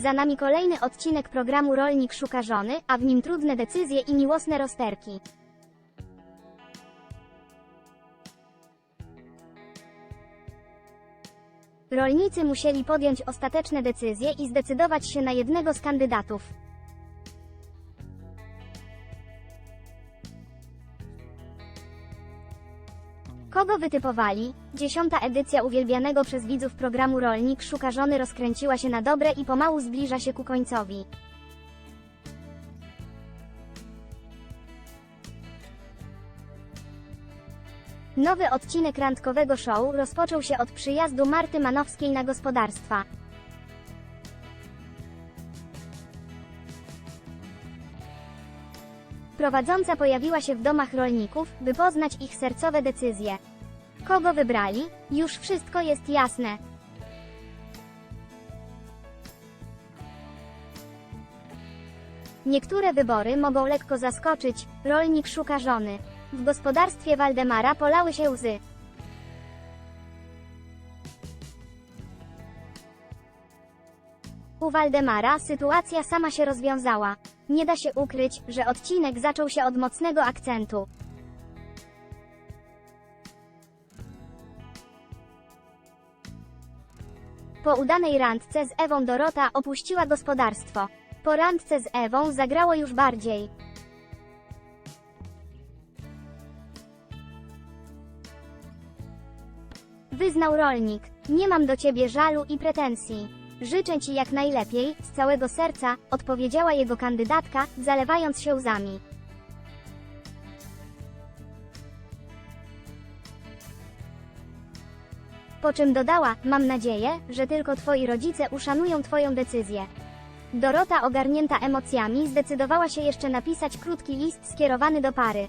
Za nami kolejny odcinek programu Rolnik szuka żony, a w nim trudne decyzje i miłosne rozterki. Rolnicy musieli podjąć ostateczne decyzje i zdecydować się na jednego z kandydatów. Kogo wytypowali? Dziesiąta edycja uwielbianego przez widzów programu Rolnik szuka żony rozkręciła się na dobre i pomału zbliża się ku końcowi. Nowy odcinek randkowego show rozpoczął się od przyjazdu Marty Manowskiej na gospodarstwa. Prowadząca pojawiła się w domach rolników, by poznać ich sercowe decyzje. Kogo wybrali? Już wszystko jest jasne. Niektóre wybory mogą lekko zaskoczyć. Rolnik szuka żony. W gospodarstwie Waldemara polały się łzy. U Waldemara sytuacja sama się rozwiązała. Nie da się ukryć, że odcinek zaczął się od mocnego akcentu. Po udanej randce z Ewą Dorota opuściła gospodarstwo. Po randce z Ewą zagrało już bardziej. Wyznał rolnik. Nie mam do ciebie żalu i pretensji. Życzę ci jak najlepiej, z całego serca, odpowiedziała jego kandydatka, zalewając się łzami. Po czym dodała, mam nadzieję, że tylko twoi rodzice uszanują twoją decyzję. Dorota ogarnięta emocjami zdecydowała się jeszcze napisać krótki list skierowany do pary.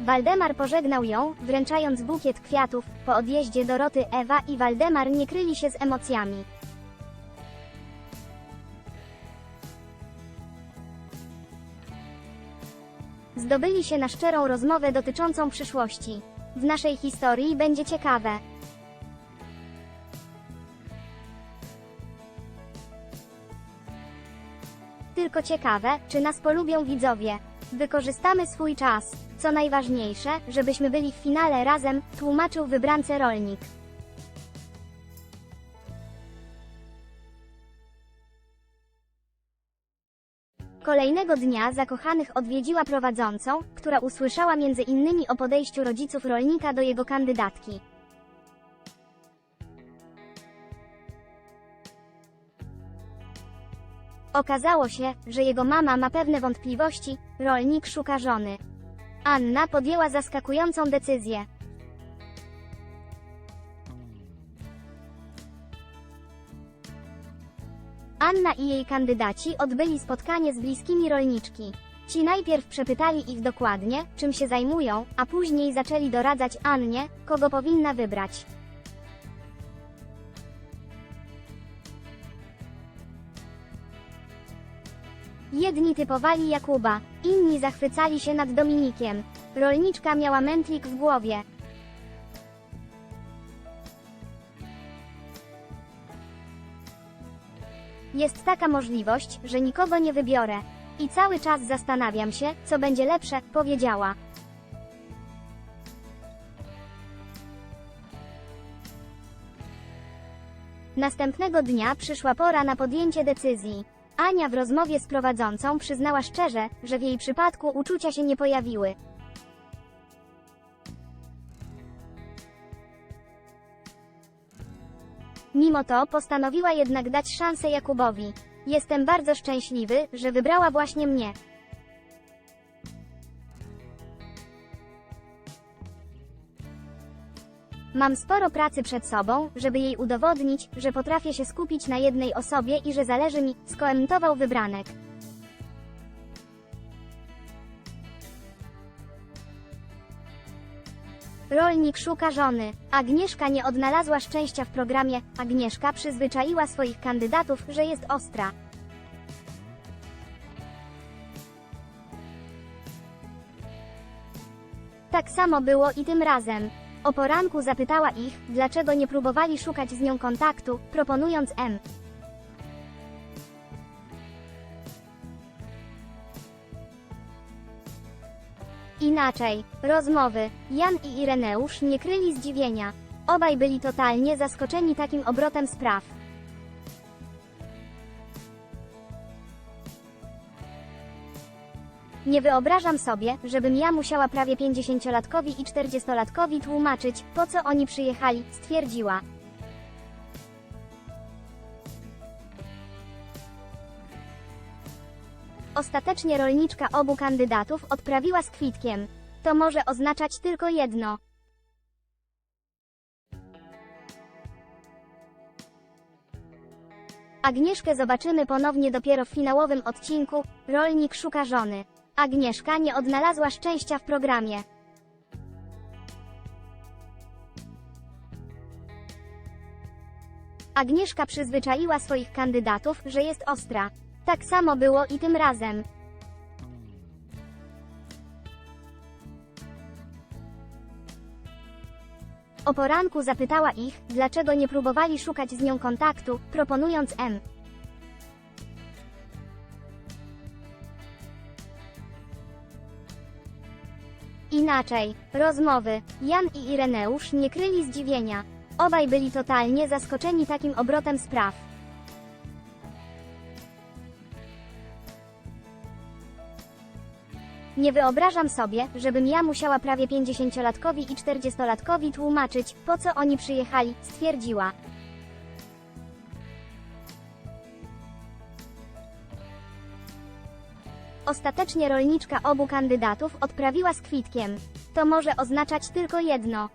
Waldemar pożegnał ją, wręczając bukiet kwiatów. Po odjeździe Doroty Ewa i Waldemar nie kryli się z emocjami. Zdobyli się na szczerą rozmowę dotyczącą przyszłości. W naszej historii będzie ciekawe. Tylko ciekawe, czy nas polubią widzowie. Wykorzystamy swój czas. Co najważniejsze, żebyśmy byli w finale razem, tłumaczył wybrance rolnik. Kolejnego dnia zakochanych odwiedziła prowadzącą, która usłyszała między innymi o podejściu rodziców rolnika do jego kandydatki. Okazało się, że jego mama ma pewne wątpliwości, rolnik szuka żony. Anna podjęła zaskakującą decyzję. Anna i jej kandydaci odbyli spotkanie z bliskimi rolniczki. Ci najpierw przepytali ich dokładnie, czym się zajmują, a później zaczęli doradzać Annie, kogo powinna wybrać. Jedni typowali Jakuba, inni zachwycali się nad Dominikiem. Rolniczka miała mętlik w głowie. Jest taka możliwość, że nikogo nie wybiorę. I cały czas zastanawiam się, co będzie lepsze, powiedziała. Następnego dnia przyszła pora na podjęcie decyzji. Ania w rozmowie z prowadzącą przyznała szczerze, że w jej przypadku uczucia się nie pojawiły. Mimo to postanowiła jednak dać szansę Jakubowi. Jestem bardzo szczęśliwy, że wybrała właśnie mnie. Mam sporo pracy przed sobą, żeby jej udowodnić, że potrafię się skupić na jednej osobie i że zależy mi, skomentował wybranek. Rolnik szuka żony. Agnieszka nie odnalazła szczęścia w programie. Agnieszka przyzwyczaiła swoich kandydatów, że jest ostra. Tak samo było i tym razem. O poranku zapytała ich, dlaczego nie próbowali szukać z nią kontaktu, proponując M. Inaczej, rozmowy, Jan i Ireneusz nie kryli zdziwienia. Obaj byli totalnie zaskoczeni takim obrotem spraw. Nie wyobrażam sobie, żebym ja musiała prawie 50-latkowi i 40-latkowi tłumaczyć, po co oni przyjechali, stwierdziła. Ostatecznie rolniczka obu kandydatów odprawiła z kwitkiem. To może oznaczać tylko jedno. Agnieszkę zobaczymy ponownie dopiero w finałowym odcinku Rolnik szuka żony. Agnieszka nie odnalazła szczęścia w programie. Agnieszka przyzwyczaiła swoich kandydatów, że jest ostra. Tak samo było i tym razem. O poranku zapytała ich, dlaczego nie próbowali szukać z nią kontaktu, proponując M. Inaczej, rozmowy, Jan i Ireneusz nie kryli zdziwienia. Obaj byli totalnie zaskoczeni takim obrotem spraw. Nie wyobrażam sobie, żebym ja musiała prawie 50-latkowi i 40-latkowi tłumaczyć, po co oni przyjechali, stwierdziła. Ostatecznie rolniczka obu kandydatów odprawiła z kwitkiem. To może oznaczać tylko jedno.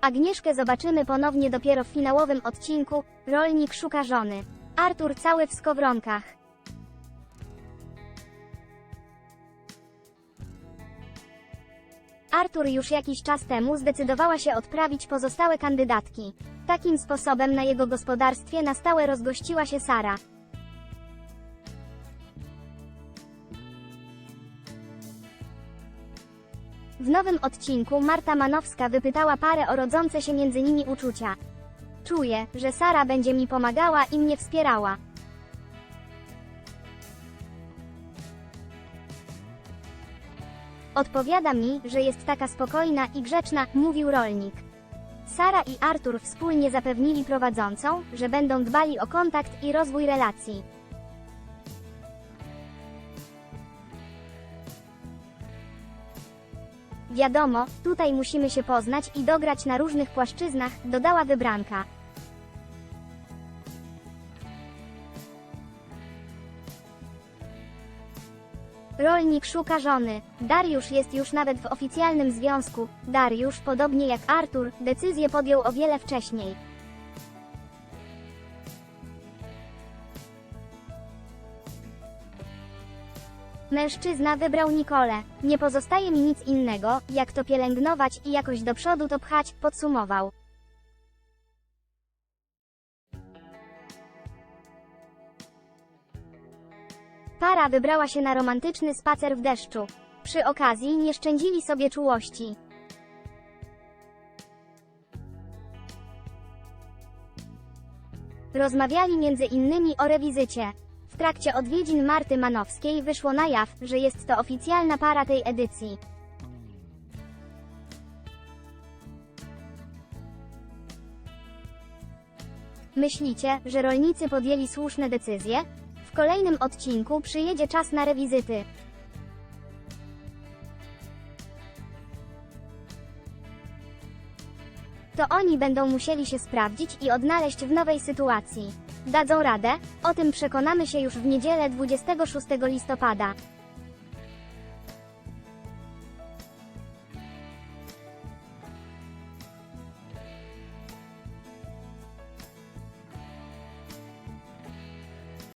Agnieszkę zobaczymy ponownie dopiero w finałowym odcinku Rolnik szuka żony. Artur cały w skowronkach. Artur już jakiś czas temu zdecydowała się odprawić pozostałe kandydatki. Takim sposobem na jego gospodarstwie na stałe rozgościła się Sara. W nowym odcinku Marta Manowska wypytała parę o rodzące się między nimi uczucia. Czuję, że Sara będzie mi pomagała i mnie wspierała. Odpowiada mi, że jest taka spokojna i grzeczna, mówił rolnik. Sara i Artur wspólnie zapewnili prowadzącą, że będą dbali o kontakt i rozwój relacji. Wiadomo, tutaj musimy się poznać i dograć na różnych płaszczyznach, dodała wybranka. Rolnik szuka żony. Dariusz jest już nawet w oficjalnym związku. Dariusz, podobnie jak Artur, decyzję podjął o wiele wcześniej. Mężczyzna wybrał Nikolę. Nie pozostaje mi nic innego, jak to pielęgnować i jakoś do przodu to pchać, podsumował. Wybrała się na romantyczny spacer w deszczu. Przy okazji nie szczędzili sobie czułości. Rozmawiali między innymi o rewizycie. W trakcie odwiedzin Marty Manowskiej wyszło na jaw, że jest to oficjalna para tej edycji. Myślicie, że rolnicy podjęli słuszne decyzje? Kolejnym odcinku przyjedzie czas na rewizyty. To oni będą musieli się sprawdzić i odnaleźć w nowej sytuacji. Dadzą radę? O tym przekonamy się już w niedzielę 26 listopada.